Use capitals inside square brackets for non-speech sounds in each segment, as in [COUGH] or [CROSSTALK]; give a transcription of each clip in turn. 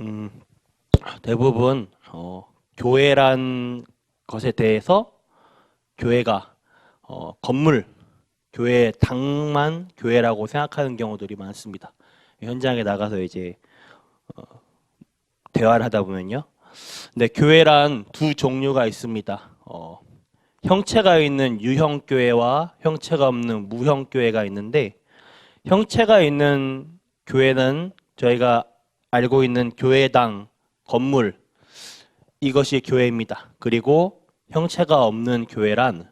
음, 대부분 어, 교회란 것에 대해서 교회가 어, 건물, 교회 당만 교회라고 생각하는 경우들이 많습니다. 현장에 나가서 이제 어, 대화를 하다 보면요. 근데 교회란 두 종류가 있습니다. 어, 형체가 있는 유형 교회와 형체가 없는 무형 교회가 있는데 형체가 있는 교회는 저희가 알고 있는 교회당 건물 이것이 교회입니다. 그리고 형체가 없는 교회란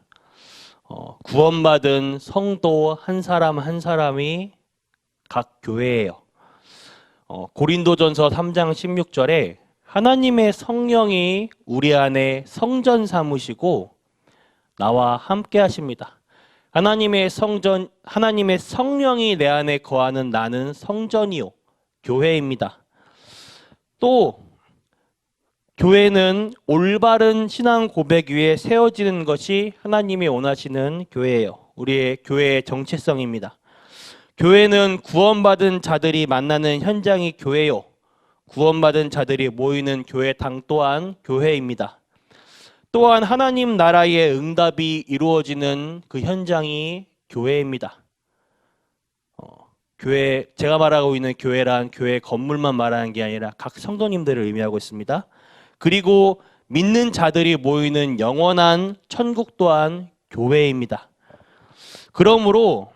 어, 구원받은 성도 한 사람 한 사람이 각 교회예요. 어, 고린도전서 3장 16절에 하나님의 성령이 우리 안에 성전 삼으시고 나와 함께 하십니다. 하나님의 성전 하나님의 성령이 내 안에 거하는 나는 성전이요 교회입니다. 또 교회는 올바른 신앙 고백 위에 세워지는 것이 하나님이 원하시는 교회예요. 우리의 교회의 정체성입니다. 교회는 구원받은 자들이 만나는 현장이 교회요. 구원받은 자들이 모이는 교회 당 또한 교회입니다. 또한 하나님 나라의 응답이 이루어지는 그 현장이 교회입니다. 어, 교회 제가 말하고 있는 교회란 교회 건물만 말하는 게 아니라 각 성도님들을 의미하고 있습니다. 그리고 믿는 자들이 모이는 영원한 천국 또한 교회입니다. 그러므로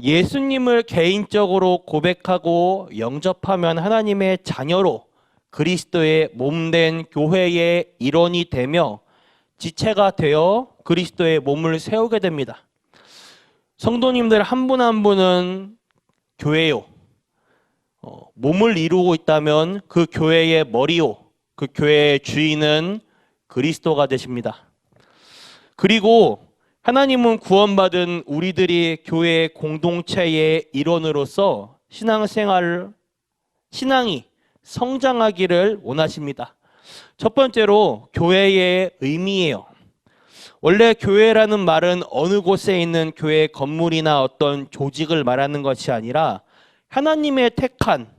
예수님을 개인적으로 고백하고 영접하면 하나님의 자녀로 그리스도의 몸된 교회의 일원이 되며 지체가 되어 그리스도의 몸을 세우게 됩니다. 성도님들 한 분 한 분은 교회요. 어, 몸을 이루고 있다면 그 교회의 머리요. 그 교회의 주인은 그리스도가 되십니다. 그리고 하나님은 구원받은 우리들이 교회 공동체의 일원으로서 신앙생활, 신앙이 성장하기를 원하십니다. 첫 번째로 교회의 의미예요. 원래 교회라는 말은 어느 곳에 있는 교회 건물이나 어떤 조직을 말하는 것이 아니라 하나님의 택한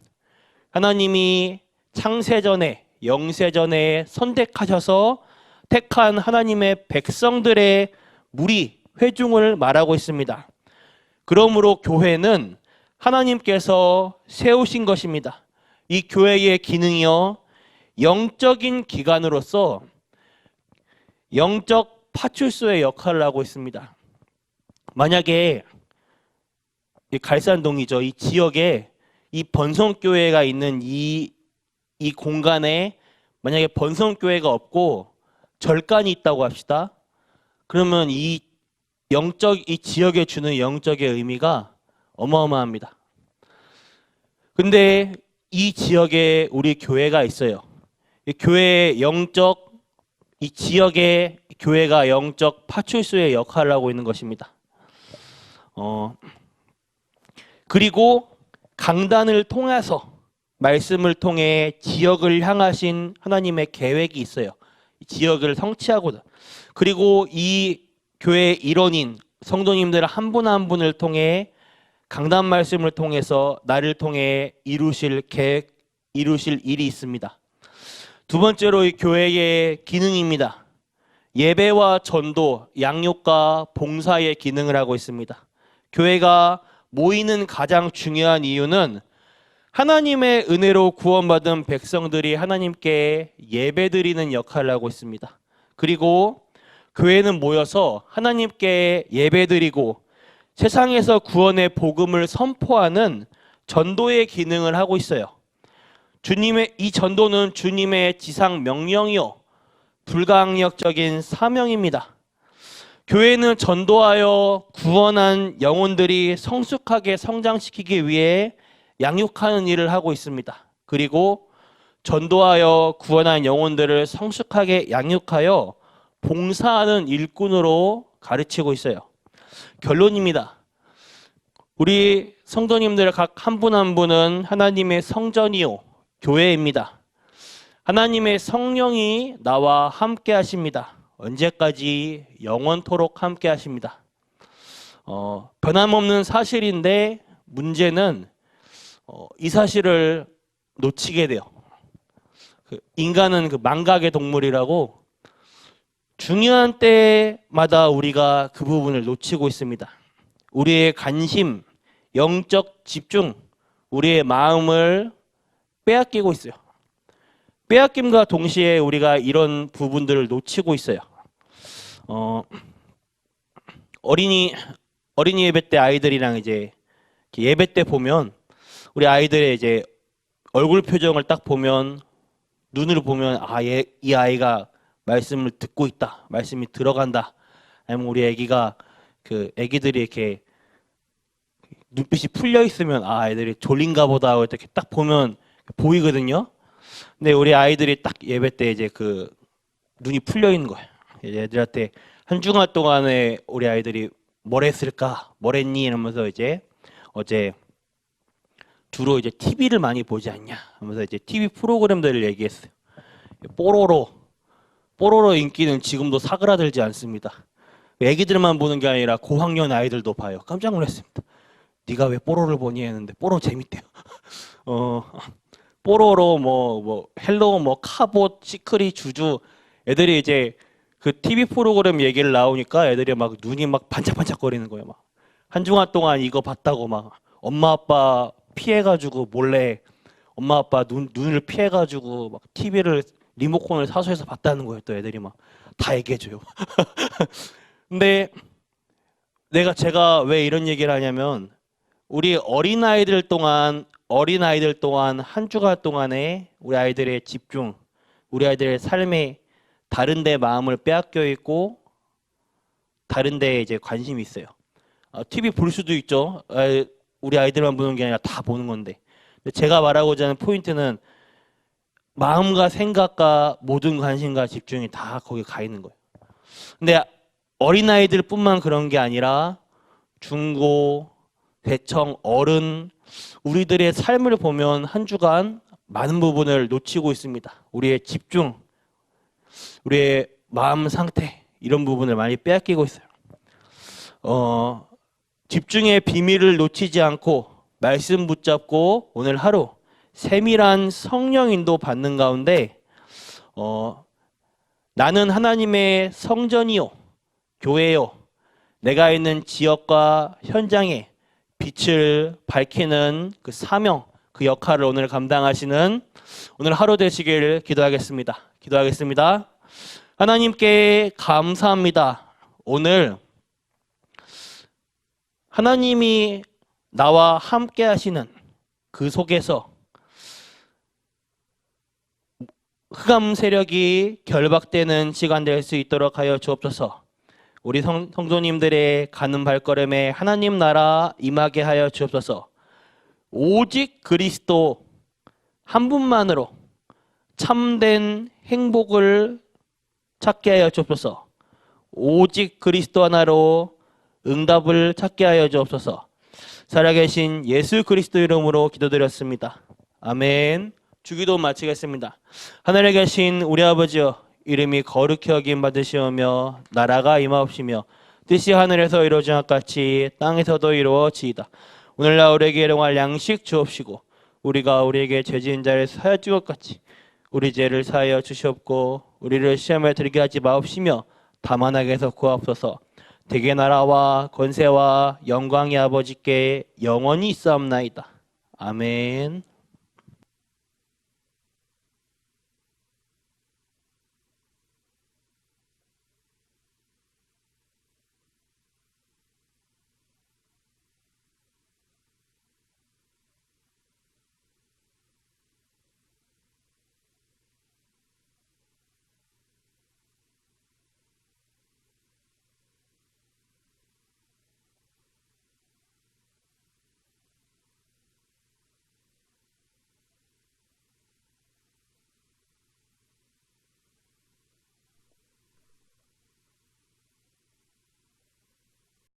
하나님이 창세전에 영세전에 선택하셔서 택한 하나님의 백성들의 무리 회중을 말하고 있습니다. 그러므로 교회는 하나님께서 세우신 것입니다. 이 교회의 기능이요 영적인 기관으로서 영적 파출소의 역할을 하고 있습니다. 만약에 이 갈산동이죠. 이 지역에 이 번성교회가 있는 이, 이 공간에 만약에 번성교회가 없고 절간이 있다고 합시다. 그러면 이 영적, 이 지역에 주는 영적의 의미가 어마어마합니다. 근데 이 지역에 우리 교회가 있어요. 이 교회의 영적, 이 지역의 교회가 영적 파출소의 역할을 하고 있는 것입니다. 어, 그리고 강단을 통해서 말씀을 통해 지역을 향하신 하나님의 계획이 있어요. 지역을 성취하고자. 그리고 이 교회 일원인 성도님들 한 분 한 분을 통해 강단 말씀을 통해서 나를 통해 이루실 계획, 이루실 일이 있습니다. 두 번째로 이 교회의 기능입니다. 예배와 전도, 양육과 봉사의 기능을 하고 있습니다. 교회가 모이는 가장 중요한 이유는 하나님의 은혜로 구원받은 백성들이 하나님께 예배드리는 역할을 하고 있습니다. 그리고 교회는 모여서 하나님께 예배드리고 세상에서 구원의 복음을 선포하는 전도의 기능을 하고 있어요. 주님의 이 전도는 주님의 지상 명령이요 불가항력적인 사명입니다. 교회는 전도하여 구원한 영혼들이 성숙하게 성장시키기 위해 양육하는 일을 하고 있습니다. 그리고 전도하여 구원한 영혼들을 성숙하게 양육하여 봉사하는 일꾼으로 가르치고 있어요. 결론입니다. 우리 성도님들 각 한 분한 분은 하나님의 성전이요, 교회입니다. 하나님의 성령이 나와 함께 하십니다. 언제까지 영원토록 함께 하십니다. 어, 변함없는 사실인데 문제는 어, 이 사실을 놓치게 돼요. 그 인간은 그 망각의 동물이라고 중요한 때마다 우리가 그 부분을 놓치고 있습니다. 우리의 관심, 영적 집중, 우리의 마음을 빼앗기고 있어요. 빼앗김과 동시에 우리가 이런 부분들을 놓치고 있어요. 어, 어린이 어린이 예배 때 아이들이랑 이제 예배 때 보면 우리 아이들의 이제 얼굴 표정을 딱 보면 눈으로 보면 아이 아이가 말씀을 듣고 있다 말씀이 들어간다 아니면 우리 아기가 그 아기들이 이렇게 눈빛이 풀려 있으면 아 애들이 졸린가 보다 이렇게 딱 보면 보이거든요. 근데 우리 아이들이 딱 예배 때 이제 그 눈이 풀려 있는 거예요. 이제 애들한테 한 주간 동안에 우리 아이들이 뭘 했을까, 뭘 했니 이러면서 이제 어제 주로 이제 TV를 많이 보지 않냐 하면서 이제 TV 프로그램들을 얘기했어요. 뽀로로, 뽀로로 인기는 지금도 사그라들지 않습니다. 애기들만 보는 게 아니라 고학년 아이들도 봐요. 깜짝 놀랐습니다. 네가 왜 뽀로를 보니 했는데 뽀로 재밌대요. [LAUGHS] 어, 뽀로로 뭐, 뭐, 헬로, 뭐, 카봇, 시크리, 주주. 애들이 이제 그 TV 프로그램 얘기를 나오니까 애들이 막 눈이 막 반짝반짝거리는 거예요. 막. 한 주간 동안 이거 봤다고 막 엄마 아빠 피해가지고 몰래 엄마 아빠 눈, 눈을 피해가지고 막 TV를 리모컨을 사서해서 봤다는 거예요. 또 애들이 막 다 얘기해줘요. [LAUGHS] 근데 내가 제가 왜 이런 얘기를 하냐면 우리 어린 아이들 동안 어린 아이들 동안 한 주간 동안에 우리 아이들의 집중, 우리 아이들의 삶에 다른 데 마음을 빼앗겨 있고 다른데 이제 관심이 있어요. 어, TV 볼 수도 있죠. 에, 우리 아이들만 보는 게 아니라 다 보는 건데. 제가 말하고자 하는 포인트는 마음과 생각과 모든 관심과 집중이 다 거기 가 있는 거예요. 근데 어린 아이들뿐만 그런 게 아니라 중고, 대청, 어른 우리들의 삶을 보면 한 주간 많은 부분을 놓치고 있습니다. 우리의 집중, 우리의 마음 상태 이런 부분을 많이 빼앗기고 있어요. 어, 집중의 비밀을 놓치지 않고 말씀 붙잡고 오늘 하루 세밀한 성령 인도 받는 가운데 어, 나는 하나님의 성전이요 교회요 내가 있는 지역과 현장에 빛을 밝히는 그 사명 그 역할을 오늘 감당하시는 오늘 하루 되시길 기도하겠습니다. 기도하겠습니다. 하나님께 감사합니다. 오늘 하나님이 나와 함께 하시는 그 속에서 흑암 세력이 결박되는 시간 될 수 있도록 하여 주옵소서. 우리 성, 성도님들의 가는 발걸음에 하나님 나라 임하게 하여 주옵소서. 오직 그리스도 한 분만으로 참된 행복을 찾게 하여 주옵소서. 오직 그리스도 하나로 응답을 찾게 하여 주옵소서. 살아계신 예수 그리스도 이름으로 기도드렸습니다. 아멘. 주기도 마치겠습니다. 하늘에 계신 우리 아버지여 이름이 거룩히 여김 받으시오며 나라가 임하옵시며 뜻이 하늘에서 이루어진 것 같이 땅에서도 이루어지이다. 오늘날 우리에게 일용할 양식 주옵시고 우리가 우리에게 죄지은 자를 사여 줄것 같이 우리 죄를 사하여 주시옵고 우리를 시험에 들게 하지 마옵시며 다만 악에서 구하옵소서 대개 나라와 권세와 영광이 아버지께 영원히 있사옵나이다. 아멘